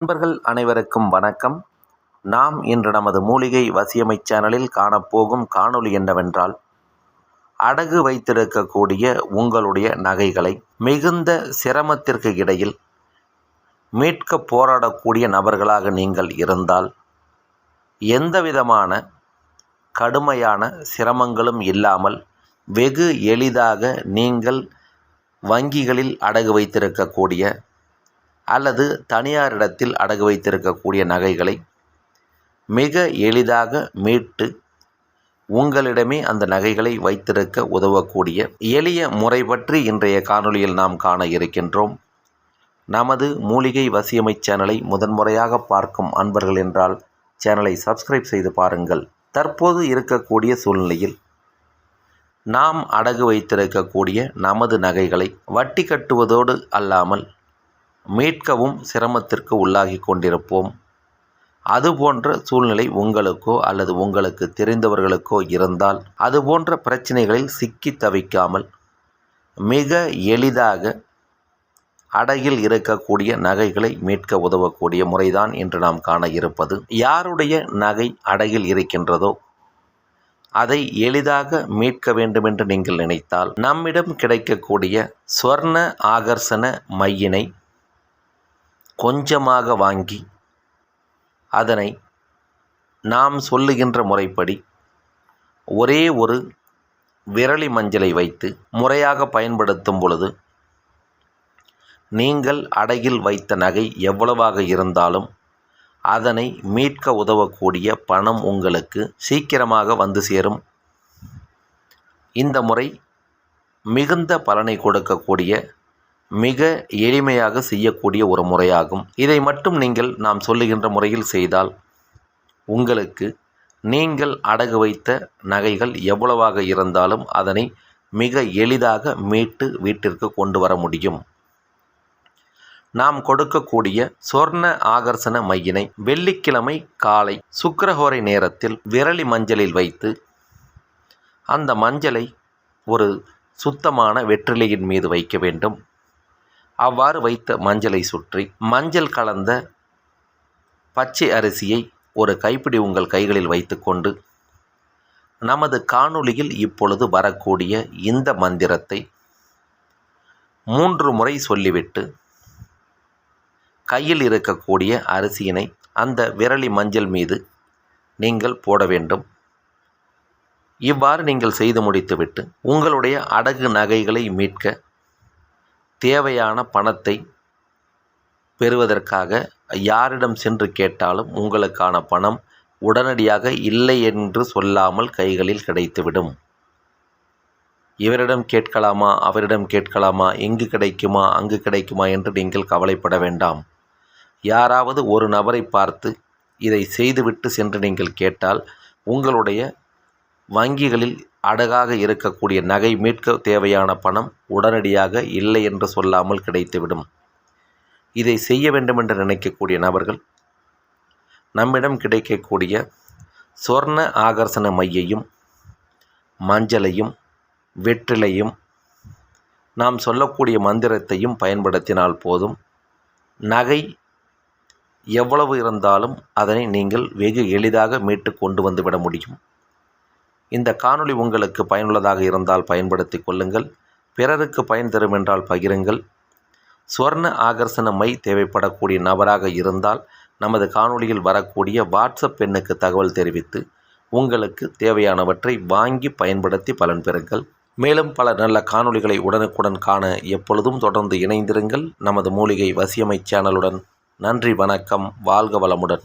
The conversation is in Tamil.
நண்பர்கள் அனைவருக்கும் வணக்கம். நாம் இன்று நமது மூலிகை வசியமை சேனலில் காணப்போகும் காணொளி என்னவென்றால் அடகு வைத்திருக்கக்கூடிய உங்களுடைய நகைகளை மிகுந்த சிரமத்திற்கு இடையில் மீட்க போராடக்கூடிய நபர்களாக நீங்கள் இருந்தால் எந்தவிதமான கடுமையான சிரமங்களும் இல்லாமல் வெகு எளிதாக நீங்கள் வங்கிகளில் அடகு வைத்திருக்கக்கூடிய அல்லது தனியாரிடத்தில் அடகு வைத்திருக்கக்கூடிய நகைகளை மிக எளிதாக மீட்டு உங்களிடமே அந்த நகைகளை வைத்திருக்க உதவக்கூடிய எளிய முறை பற்றி இன்றைய காணொளியில் நாம் காண இருக்கின்றோம். நமது மூலிகை வசியமை சேனலை முதன்முறையாக பார்க்கும் அன்பர்கள் என்றால் சேனலை சப்ஸ்கிரைப் செய்து பாருங்கள். தற்போது இருக்கக்கூடிய சூழ்நிலையில் நாம் அடகு வைத்திருக்கக்கூடிய நமது நகைகளை வட்டி கட்டுவதோடு அல்லாமல் மீட்கவும் சிரமத்திற்கு உள்ளாகி கொண்டிருப்போம். அதுபோன்ற சூழ்நிலை உங்களுக்கோ அல்லது உங்களுக்கு தெரிந்தவர்களுக்கோ இருந்தால் அதுபோன்ற பிரச்சனைகளில் சிக்கி தவிக்காமல் மிக எளிதாக அடகில் இருக்கக்கூடிய நகைகளை மீட்க உதவக்கூடிய முறைதான் இன்று நாம் காண இருப்பது. யாருடைய நகை அடகில் இருக்கின்றதோ அதை எளிதாக மீட்க வேண்டுமென்று நீங்கள் நினைத்தால் நம்மிடம் கிடைக்கக்கூடிய ஸ்வர்ண ஆகர்ஷண மையினை கொஞ்சமாக வாங்கி அதனை நாம் சொல்லுகின்ற முறைப்படி ஒரே ஒரு விரலி மஞ்சளை வைத்து முறையாக பயன்படுத்தும் பொழுது நீங்கள் அடகில் வைத்த நகை எவ்வளவாக இருந்தாலும் அதனை மீட்க உதவக்கூடிய பணம் உங்களுக்கு சீக்கிரமாக வந்து சேரும். இந்த முறை மிகுந்த பலனை கொடுக்கக்கூடிய மிக எளிமையாக செய்யக்கூடிய ஒரு முறையாகும். இதை மட்டும் நீங்கள் நாம் சொல்லுகின்ற முறையில் செய்தால் உங்களுக்கு நீங்கள் அடகு வைத்த நகைகள் எவ்வளவாக இருந்தாலும் அதனை மிக எளிதாக மீட்டு வீட்டிற்கு கொண்டு வர முடியும். நாம் கொடுக்கக்கூடிய சொர்ண ஆகர்ஷண மையினை வெள்ளிக்கிழமை காலை சுக்கரஹோரை நேரத்தில் விரலி மஞ்சளில் வைத்து அந்த மஞ்சளை ஒரு சுத்தமான வெற்றிலையின் மீது வைக்க வேண்டும். அவ்வாறு வைத்த மஞ்சளை சுற்றி மஞ்சள் கலந்த பச்சை அரிசியை ஒரு கைப்பிடி உங்கள் கைகளில் வைத்துக்கொண்டு நமது காணொளியில் இப்பொழுது வரக்கூடிய இந்த மந்திரத்தை மூன்று முறை சொல்லிவிட்டு கையில் இருக்கக்கூடிய அரிசியினை அந்த விரலி மஞ்சள் மீது நீங்கள் போட வேண்டும். இவ்வாறு நீங்கள் செய்து முடித்துவிட்டு உங்களுடைய அடகு நகைகளை மீட்க தேவையான பணத்தை பெறுவதற்காக யாரிடம் சென்று கேட்டாலும் உங்களுக்கான பணம் உடனடியாக இல்லை என்று சொல்லாமல் கைகளில் கிடைத்துவிடும். இவரிடம் கேட்கலாமா? அவரிடம் கேட்கலாமா? எங்கு கிடைக்குமா? அங்கு கிடைக்குமா? என்று நீங்கள் கவலைப்பட வேண்டாம். யாராவது ஒரு நபரை பார்த்து இதை செய்துவிட்டு சென்று நீங்கள் கேட்டால் உங்களுடைய வங்கிகளில் அடகாக இருக்கக்கூடிய நகை மீட்க தேவையான பணம் உடனடியாக இல்லை என்று சொல்லாமல் கிடைத்துவிடும். இதை செய்ய வேண்டும் என்று நினைக்கக்கூடிய நபர்கள் நம்மிடம் கிடைக்கக்கூடிய சொர்ண ஆகர்ஷண மையையும் மஞ்சளையும் வெற்றிலையும் நாம் சொல்லக்கூடிய மந்திரத்தையும் பயன்படுத்தினால் போதும். நகை எவ்வளவு இருந்தாலும் அதனை நீங்கள் வெகு எளிதாக மீட்டு கொண்டு வந்து விட முடியும். இந்த காணொளி உங்களுக்கு பயனுள்ளதாக இருந்தால் பயன்படுத்தி கொள்ளுங்கள். பிறருக்கு பயன் தரும் என்றால் பகிருங்கள். சுவர்ண ஆகர்ஷண மை தேவைப்படக்கூடிய நபராக இருந்தால் நமது காணொளியில் வரக்கூடிய வாட்ஸ்அப் எண்ணுக்கு தகவல் தெரிவித்து உங்களுக்கு தேவையானவற்றை வாங்கி பயன்படுத்தி பலன் பெறுங்கள். மேலும் பல நல்ல காணொளிகளை உடனுக்குடன் காண எப்பொழுதும் தொடர்ந்து இணைந்திருங்கள். நமது மூலிகை வசியமை சேனலுடன் நன்றி வணக்கம் வாழ்க வளமுடன்.